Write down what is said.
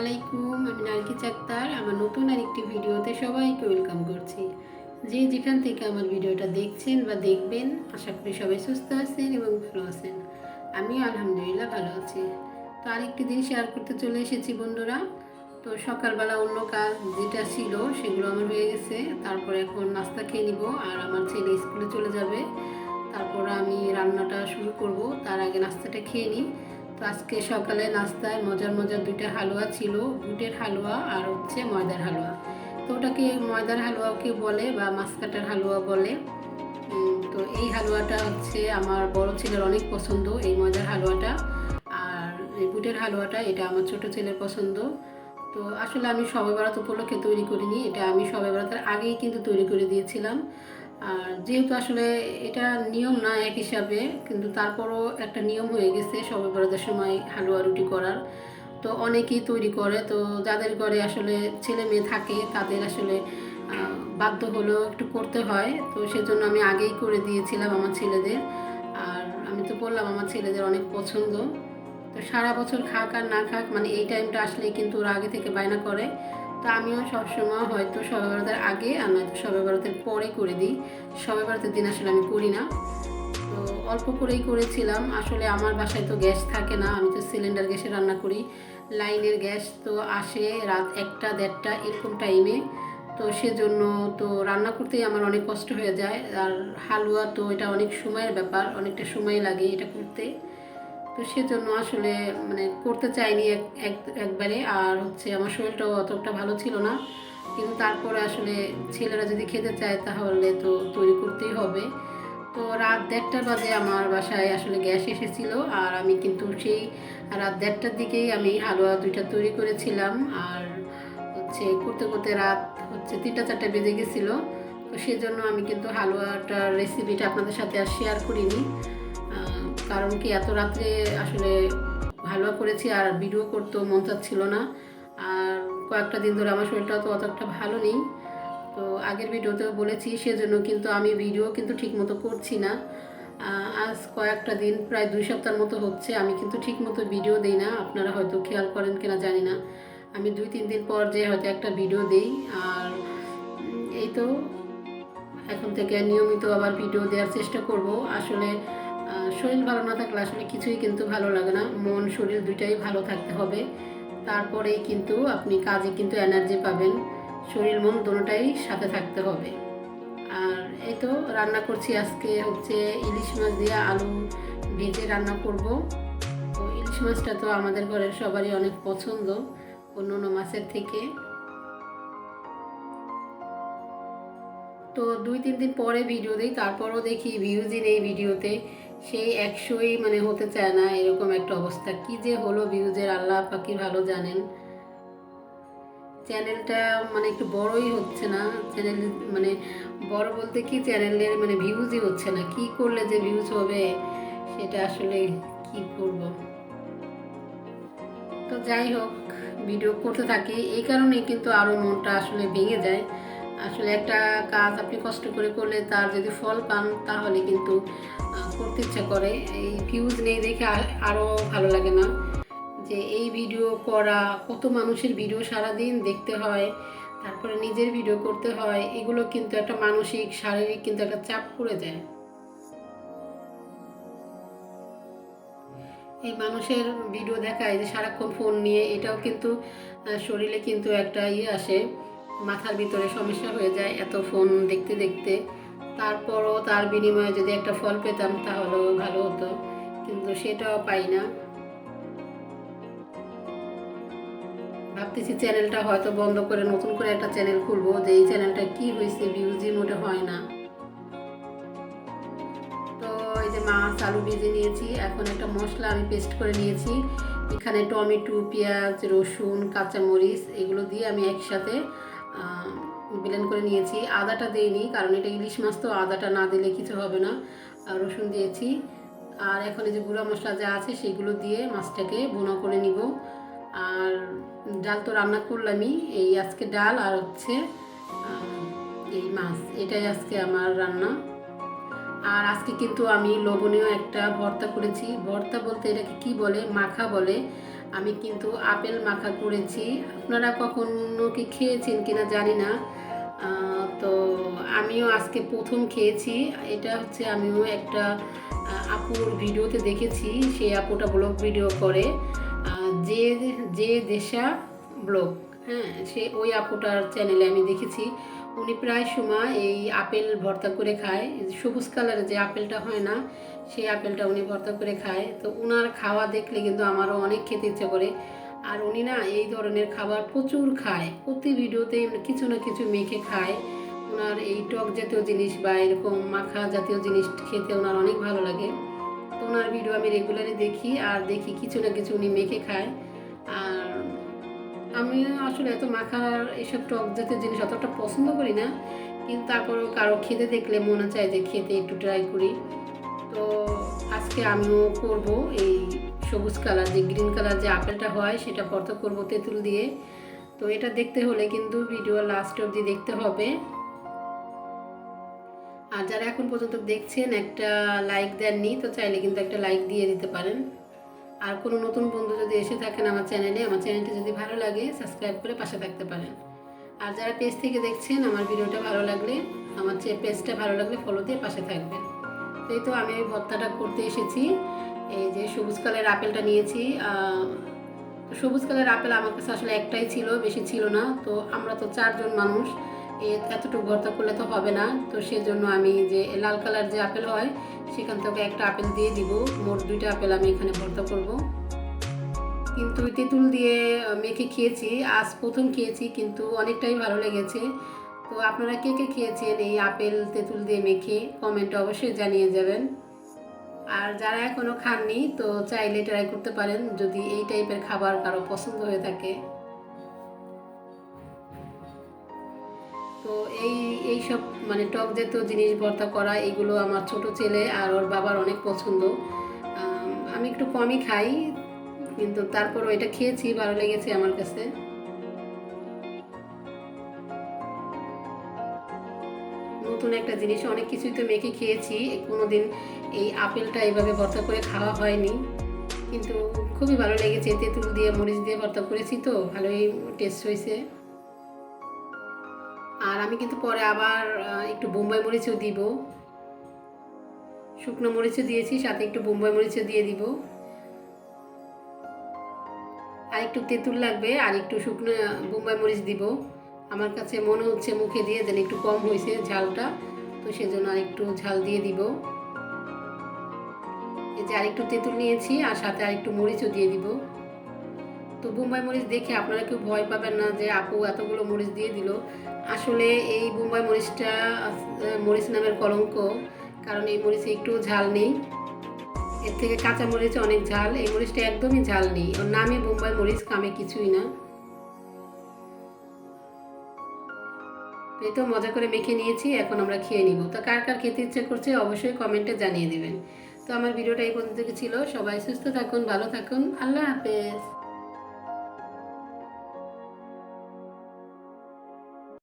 আলাইকুম আমি নারকি চাক্তার। আমার নতুন আরেকটি ভিডিওতে সবাইকে ওয়েলকাম করছি। যে যেখান থেকে আমার ভিডিওটা দেখছেন বা দেখবেন, আশা করি সবাই সুস্থ আছেন এবং ভালো আছেন। আমি আলহামদুলিল্লাহ ভালো আছি। তো আরেকটি দিন শেয়ার করতে চলে এসেছি বন্ধুরা। তো সকালবেলা অন্য কাজ যেটা ছিল, সেগুলো আমার হয়ে গেছে। তারপর এখন নাস্তা খেয়ে নিব, আর আমার ছেলে স্কুলে চলে যাবে। তারপর আমি রান্নাটা শুরু করব। তার আগে নাস্তাটা খেয়ে নিই। আজকে সকালে নাস্তায় মজার মজার দুইটা হালুয়া ছিল, বুটের হালুয়া আর হচ্ছে ময়দার হালুয়া। তো ওটাকে ময়দার হালুয়াকে বলে বা মাছকাটার হালুয়া বলে। তো এই হালুয়াটা হচ্ছে আমার বড় ছেলের অনেক পছন্দ, এই ময়দার হালুয়াটা। আর এই বুটের হালুয়াটা, এটা আমার ছোট ছেলের পছন্দ। তো আসলে আমি সবে বরাত উপলক্ষে তৈরি করিনি, এটা আমি সবে বরাতের আগেই কিন্তু তৈরি করে দিয়েছিলাম। আর যেহেতু আসলে এটা নিয়ম না এক হিসাবে, কিন্তু তারপরও একটা নিয়ম হয়ে গেছে সবে বরাতের সময় হালুয়া রুটি করার। তো অনেকেই তৈরি করে, তো যাদের ঘরে আসলে ছেলে মেয়ে থাকে তাদের আসলে বাধ্য হলেও একটু করতে হয়। তো সেজন্য আমি আগেই করে দিয়েছিলাম আমার ছেলেদের। আর আমি তো বললাম আমার ছেলেদের অনেক পছন্দ। তো সারা বছর খাক আর না খাক মানে এই টাইমটা আসলে কিন্তু ওরা আগে থেকে বায়না করে। তো আমিও সবসময় হয়তো সবে বরাতের আগে আর নয়তো সবে বরাতের পরে করে দিই। সবে বরাতের দিন আসলে আমি করি না। তো অল্প করেই করেছিলাম। আসলে আমার বাসায় তো গ্যাস থাকে না। আমি তো সিলিন্ডার গ্যাসে রান্না করি। লাইনের গ্যাস তো আসে রাত একটা, দেড়টা এরকম টাইমে। তো সেজন্য তো রান্না করতেই আমার অনেক কষ্ট হয়ে যায়। আর হালুয়া তো এটা অনেক সময়ের ব্যাপার। অনেকটা সময় লাগে এটা করতে। তো সেজন্য আসলে মানে করতে চাইনি এক, এক- একবারে। আর হচ্ছে আমার শরীরটাও অতটা ভালো ছিল না। কিন্তু তারপরে আসলে ছেলেরা যদি খেতে চায় তাহলে তো তৈরি করতেই হবে। তো রাত দেড়টা বাজে আমার বাসায় আসলে গ্যাস এসেছিল। আর আমি কিন্তু সেই রাত দেড়টার দিকেই আমি হালুয়া দুইটা তৈরি করেছিলাম। আর হচ্ছে করতে করতে রাত হচ্ছে তিনটা, চারটে বেজে গেছিল। তো সেজন্য আমি কিন্তু হালুয়াটার রেসিপিটা আপনাদের সাথে আর শেয়ার করিনি। কারণ কি, এত রাত্রে আসলে হালুয়া করেছি আর ভিডিও করতেও মন চাচ্ছিল না। আর কয়েকটা দিন ধরে আমার শরীরটা তো অতটা ভালো নেই। তো আগের ভিডিওতেও বলেছি, সেজন্য কিন্তু আমি ভিডিও কিন্তু ঠিক মতো করছি না। আজ কয়েকটা দিন, প্রায় দুই সপ্তাহের মতো হচ্ছে, আমি কিন্তু ঠিক মতো ভিডিও দিই না। আপনারা হয়তো খেয়াল করেন কিনা জানি না। আমি দুই তিন দিন পর যে হয়তো একটা ভিডিও দিই, আর এই তো। এখন থেকে নিয়মিত আবার ভিডিও দেওয়ার চেষ্টা করব। আসলে শরীর ভালো না থাকলে আসলে কিছুই কিন্তু ভালো লাগে না। মন, শরীর দুইটাই ভালো থাকতে হবে। তারপরেই কিন্তু আপনি কাজে কিন্তু এনার্জি পাবেন। শরীর, মন দুটোটাই সাথে থাকতে হবে। আর এই তো রান্না করছি আজকে হচ্ছে ইলিশ মাছ দিয়ে আলু ভেজে রান্না করব। তো ইলিশ মাছটা তো আমাদের ঘরের সবারই অনেক পছন্দ অন্য অন্য মাছের থেকে। তো দুই, তিন দিন পরে ভিডিও দিই, তারপরও দেখি ভিউজই নেই ভিডিওতে সেই একশোই মানে হতে চায় না, এরকম একটা অবস্থা। কি যে হলো ভিউজের, আল্লাহ পাকি ভালো জানেন। চ্যানেলটা মানে একটু বড়ই হচ্ছে না। চ্যানেল মানে বড় বলতে কি চ্যানেলের মানে ভিউজই হচ্ছে না। কি করলে যে ভিউজ হবে, সেটা আসলে কি করব? তো যাই হোক, ভিডিও করতে থাকি। এই কারণেই কিন্তু আরও মনটা আসলে ভেঙে যায়। আসলে একটা কাজ আপনি কষ্ট করে করলে তার যদি ফল পান, তাহলে কিন্তু করতে ইচ্ছা করে। এই ভিউজ নেই দেখে আর- আরও ভালো লাগে না। যে এই ভিডিও করা, কত মানুষের ভিডিও সারাদিন দেখতে হয়, তারপরে নিজের ভিডিও করতে হয়, এগুলো কিন্তু একটা মানসিক, শারীরিক কিন্তু একটা চাপ পড়ে যায়। এই মানুষের ভিডিও দেখায় যে সারাক্ষণ ফোন নিয়ে, এটাও কিন্তু শরীরে কিন্তু একটা ইয়ে আসে। মাথার ভিতরে সমস্যা হয়ে যায় এত ফোন দেখতে দেখতে। তারপরও তার বিনিময়ে যদি একটা ফল পেতাম তাহলেও ভালো হতো, কিন্তু সেটাও পাই না। ভাবতেছি চ্যানেলটা হয়তো বন্ধ করে নতুন করে একটা চ্যানেল খুলবো, যে এই চ্যানেলটা কি হয়েছে ভিউজই মোটে হয় না। তো এই যে মাছ, আলু ভেজে নিয়েছি, এখন একটা মশলা আমি পেস্ট করে নিয়েছি। এখানে টমেটো, পেঁয়াজ, রসুন, কাঁচামরিচ, এগুলো দিয়ে আমি একসাথে ব্লেন্ড করে নিয়েছি। আদাটা দিইনি, কারণ এটা ইলিশ মাছ, তো আদাটা না দিলে কিছু হবে না। রসুন দিয়েছি। আর এখন এই যে গুঁড়া মশলা যা আছে, সেগুলো দিয়ে মাছটাকে বোনা করে নিব। আর ডাল তো রান্না করলামই, এই আজকে ডাল আর হচ্ছে এই মাছ। এটাই আজকে আমার রান্না। আর আজকে কিন্তু আমি লবণীয় একটা ভর্তা করেছি। ভর্তা বলতে এটাকে কি বলে? মাখা বলে। আমি কিন্তু আপেল মাখা করেছি। আপনারা কখনো কি খেয়েছেন কিনা জানি না। তো আমিও আজকে প্রথম খেয়েছি। এটা হচ্ছে আমিও একটা আপুর ভিডিওতে দেখেছি। সেই আপুটা ব্লগ ভিডিও করে। যে যে দেশা ব্লগ হ্যাঁ সে ওই আপুটার চ্যানেলে আমি দেখেছি। উনি প্রায় সময় এই আপেল ভর্তা করে খায়। সবুজ কালারের যে আপেলটা হয় না, সেই আপেলটা উনি ভর্তা করে খায়। তো ওনার খাওয়া দেখলে কিন্তু আমারও অনেক খেতে ইচ্ছে করে। আর উনি না এই ধরনের খাবার প্রচুর খায়। প্রতি ভিডিওতে কিছু না কিছু মেখে খায়। ওনার এই টক জাতীয় জিনিস বা এরকম মাখা জাতীয় জিনিস খেতে ওনার অনেক ভালো লাগে। তো ওনার ভিডিও আমি রেগুলারই দেখি আর দেখি কিছু না কিছু উনি মেখে খায়। আর আমি আসলে এত মাখার এইসব টক জাতীয় জিনিস অতটা পছন্দ করি না। কিন্তু তারপরেও কারও খেতে দেখলে মনে চায় যে খেতে একটু ট্রাই করি। তো আজকে আমিও করব এই সবুজ কালার যে গ্রিন কালার যে আপেলটা হয় সেটা ভর্তা করব তেঁতুল দিয়ে। তো এটা দেখতে হলে কিন্তু ভিডিও লাস্ট অবধি দেখতে হবে। আর যারা এখন পর্যন্ত দেখছেন একটা লাইক দেননি, তো চাইলে কিন্তু একটা লাইক দিয়ে দিতে পারেন। আর কোনো নতুন বন্ধু যদি এসে থাকেন আমার চ্যানেলে আমার চ্যানেলটি যদি ভালো লাগে সাবস্ক্রাইব করে পাশে থাকতে পারেন। আর যারা পেজ থেকে দেখছেন, আমার ভিডিওটা ভালো লাগলে, আমার যে পেজটা ভালো লাগলে ফলো দিয়ে পাশে থাকবেন। তো এই তো আমি ওই ভর্তাটা করতে এসেছি। এই যে সবুজ কালের আপেলটা নিয়েছি। সবুজ কালারের আপেল আমার কাছে আসলে একটাই ছিল, বেশি ছিল না। তো আমরা তো চারজন মানুষ। এতটুকু ভর্তা করলে তো হবে না। তো সেজন্য আমি যে লাল কালার যে আপেল হয়, সেখান থেকে একটা আপেল দিয়ে দিব। মোট দুইটা আপেল আমি এখানে ভর্তা করব। কিন্তু তেঁতুল দিয়ে মেখে খেয়েছি। আজ প্রথম খেয়েছি, কিন্তু অনেকটাই ভালো লেগেছে। তো আপনারা কে কে খেয়েছেন এই আপেল, তেঁতুল দিয়ে মেখে, কমেন্টে অবশ্যই জানিয়ে যাবেন। আর যারা এখনও খাননি, তো চাইলে ট্রাই করতে পারেন। যদি এই টাইপের খাবার কারও পছন্দ হয়ে থাকে। এই এই সব মানে টক জাতীয় জিনিস ভর্তা করা, এগুলো আমার ছোট ছেলে আর ওর বাবার অনেক পছন্দ। আমি একটু কমই খাই, কিন্তু তারপরও এটা খেয়েছি, ভালো লেগেছে আমার কাছে। নতুন একটা জিনিস, অনেক কিছুই তো মেখে খেয়েছি, কোনোদিন এই আপেলটা এইভাবে ভর্তা করে খাওয়া হয়নি। কিন্তু খুবই ভালো লেগেছে, তেঁতুল দিয়ে, মরিচ দিয়ে ভর্তা করেছি তো, ভালোই টেস্ট হয়েছে। আর আমি কিন্তু পরে আবার একটু বোম্বাই মরিচও দিব। শুকনো মরিচও দিয়েছি, সাথে একটু বোম্বাই মরিচও দিয়ে দিব। আর একটু তেঁতুল লাগবে, আর একটু শুকনো বোম্বাই মরিচ দিব। আমার কাছে মনে হচ্ছে মুখে দিয়ে যেন একটু কম হয়েছে ঝালটা, তো সেজন্য আর একটু ঝাল দিয়ে দিব। এই যে আরেকটু তেঁতুল নিয়েছি, আর সাথে আরেকটু মরিচও দিয়ে দিব। বোম্বাই মরিচ দেখে আপনারা কেউ ভয় পাবেন না যে আপু এতগুলো মরিচ দিয়ে দিল। আসলে এই বোম্বাই মরিচটা মরিচ নামের কলঙ্ক, কারণ এই মরিচে একটু ঝাল নেই। এর থেকে কাঁচা মরিচ অনেক ঝাল, এই মরিচটা একদমই ঝাল নেই। ওর নামে বোম্বাই মরিচ, কামে কিছুই না। এই তো মজা করে মেখে নিয়েছি, এখন আমরা খেয়ে নিব। তো কার কার খেতে ইচ্ছে করছে অবশ্যই কমেন্টে জানিয়ে দেবেন। তো আমার ভিডিওটা এই পর্যন্ত ছিল। সবাই সুস্থ থাকুন, ভালো থাকুন। আল্লাহ হাফেজ।